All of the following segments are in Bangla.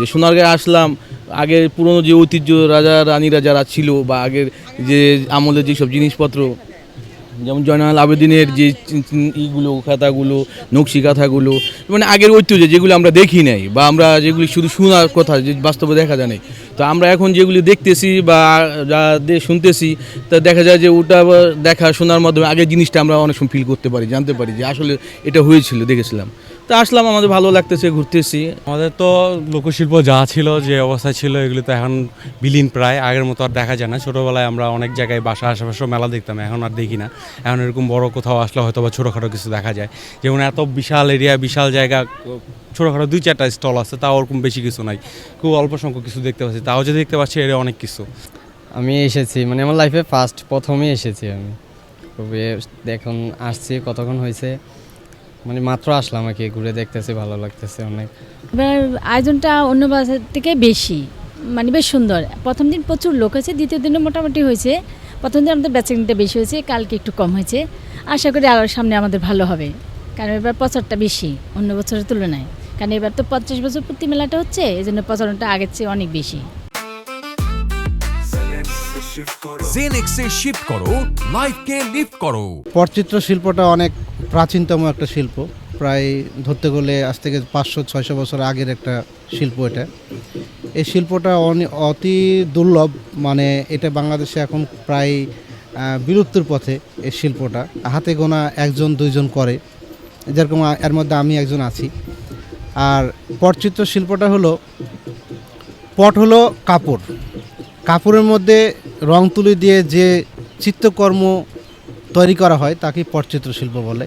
যে সোনারগাঁয়ে আসলাম, আগের পুরনো যে ঐতিহ্য রাজা, রানীরা যারা ছিল বা আগের যে আমলের যেসব জিনিসপত্র, যেমন জয়নাল আবেদিনের যে ইগুলো, খাতাগুলো, নকশি কাঁথাগুলো মানে আগের ঐতিহ্য যেগুলো আমরা দেখি নাই বা আমরা যেগুলি শুধু শোনার কথা, যে বাস্তবে দেখা যায় নাই। তো আমরা এখন যেগুলি দেখতেছি বা যা শুনতেছি, তা দেখা যায় যে ওটা দেখা শোনার মাধ্যমে আগের জিনিসটা আমরা অনেক সময় ফিল করতে পারি, জানতে পারি যে আসলে এটা হয়েছিল, দেখেছিলাম। তা আসলাম আমাদের ভালো লাগতেছে ঘুরতেছি। আমাদের তো লোকশিল্প যা ছিল যে অবস্থা ছিল এগুলো তো এখন বিলীন প্রায়। আগের মতো আর দেখা যায় না। ছোটোবেলায় আমরা অনেক জায়গায় বাসা আশেপাশে মেলা দেখতাম এখন আর দেখি না। এখন এরকম বড় কোথাও আসলে হয়তো বা ছোটোখাটো কিছু দেখা যায়। যেমন এত বিশাল এরিয়া বিশাল জায়গা ছোটোখাটো দুই চারটা স্টল আছে তাও ওরকম বেশি কিছু নাই। খুব অল্প সংখ্যক কিছু দেখতে পাচ্ছি। তাও যে দেখতে পাচ্ছি এর অনেক কিছু। আমি এসেছি মানে আমার লাইফে ফার্স্ট প্রথমেই এসেছি আমি। খুবই এখন আসছি কতক্ষণ হয়েছে? মানে মাত্র আসলাম আর কি, ঘুরে দেখতেছি, ভালো লাগতেছে অনেক। এবার আয়োজনটা অন্য বাসের থেকে বেশি মানে বেশ সুন্দর। প্রথম দিন প্রচুর লোক আছে দ্বিতীয় দিনও মোটামুটি হয়েছে। প্রথম দিন আমাদের বেচাকিংটা বেশি হয়েছে, কালকে একটু কম হয়েছে। আশা করি আরও সামনে আমাদের ভালো হবে, কারণ এবার প্রচারটা বেশি, অন্য বছরের তুলনায়। কারণ এবার তো পঞ্চাশ বছর প্রতি মেলাটা হচ্ছে এই জন্য প্রচারণটা আগের চেয়ে অনেক বেশি। জেনেক্সে শিফট করো লাইফকে লিফট করো। পটচিত্র শিল্পটা অনেক প্রাচীনতম একটা শিল্প। প্রায় ধরতে গেলে আজ থেকে পাঁচশো ছয়শো বছর আগের একটা শিল্প এটা। এই শিল্পটা অনে- অতি দুর্লভ মানে এটা বাংলাদেশে এখন প্রায় বিলুপ্তির পথে এই শিল্পটা। হাতে গোনা একজন দুইজন করে। যেরকম এর মধ্যে আমি একজন আছি। আর পটচিত্র শিল্পটা হলো পট হলো কাপড়। কাপড়ের মধ্যে রং তুলি দিয়ে যে চিত্রকর্ম তৈরি করা হয় তাকে পটচিত্র শিল্প বলে।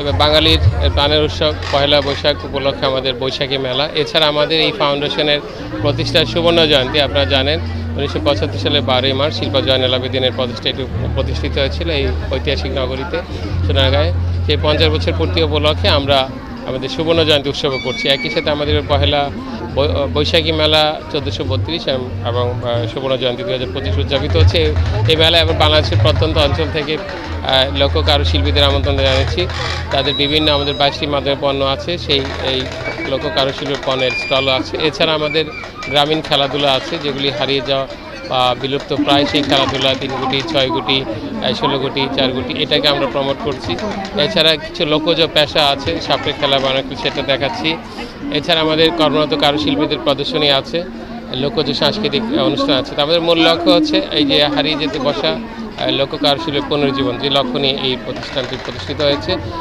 এবার বাঙালির প্রাণের উৎসব পয়লা বৈশাখ উপলক্ষে আমাদের বৈশাখী মেলা। এছাড়া আমাদের এই ফাউন্ডেশনের প্রতিষ্ঠার সুবর্ণ জয়ন্তী, আপনারা জানেন, উনিশশো পঁচাত্তর সালে বারোই মার্চ শিল্পা জয়নাল আবেদিনের প্রতিষ্ঠা প্রতিষ্ঠিত হয়েছিল এই ঐতিহাসিক নগরীতে, সোনারগাঁয়ে। সেই পঞ্চাশ বছর পূর্তি উপলক্ষে আমরা আমাদের সুবর্ণ জয়ন্তী উৎসব করছি। একই সাথে আমাদের পহেলা বৈশাখী মেলা চোদ্দোশো বত্রিশ এবং সুবর্ণ জয়ন্তী দু হাজার পঁচিশ উদযাপিত হচ্ছে। এই মেলায় এবং বাংলাদেশের প্রত্যন্ত অঞ্চল থেকে আহ, লোক কারুশিল্পীদের আমন্ত্রণ জানাচ্ছি। তাদের বিভিন্ন আমাদের বাইশটি মাধ্যমে পণ্য আছে সেই এই লোক কারুশিল্পের পণ্যের স্টলও আছে। এছাড়া আমাদের গ্রামীণ খেলাধুলা আছে যেগুলি হারিয়ে যাওয়া বিলুপ্ত প্রায় সেই খেলাধুলা তিন গুটি ছয় গুটি ষোলো গুটি চার গুটি এটাকে আমরা প্রমোট করছি। এছাড়া কিছু লোকজ পেশা আছে সাপের খেলা বানাকি সেটা দেখাচ্ছি। এছাড়া আমাদের কর্মরত কারুশিল্পীদের প্রদর্শনী আছে লোকজ সাংস্কৃতিক অনুষ্ঠান আছে। আমাদের মূল লক্ষ্য হচ্ছে এই যে হারিয়ে যেতে বসা আহ, লোক কারুশিল্পের পুনর্জীবন যে লক্ষ্য নিয়ে এই প্রতিষ্ঠানটি প্রতিষ্ঠিত হয়েছে।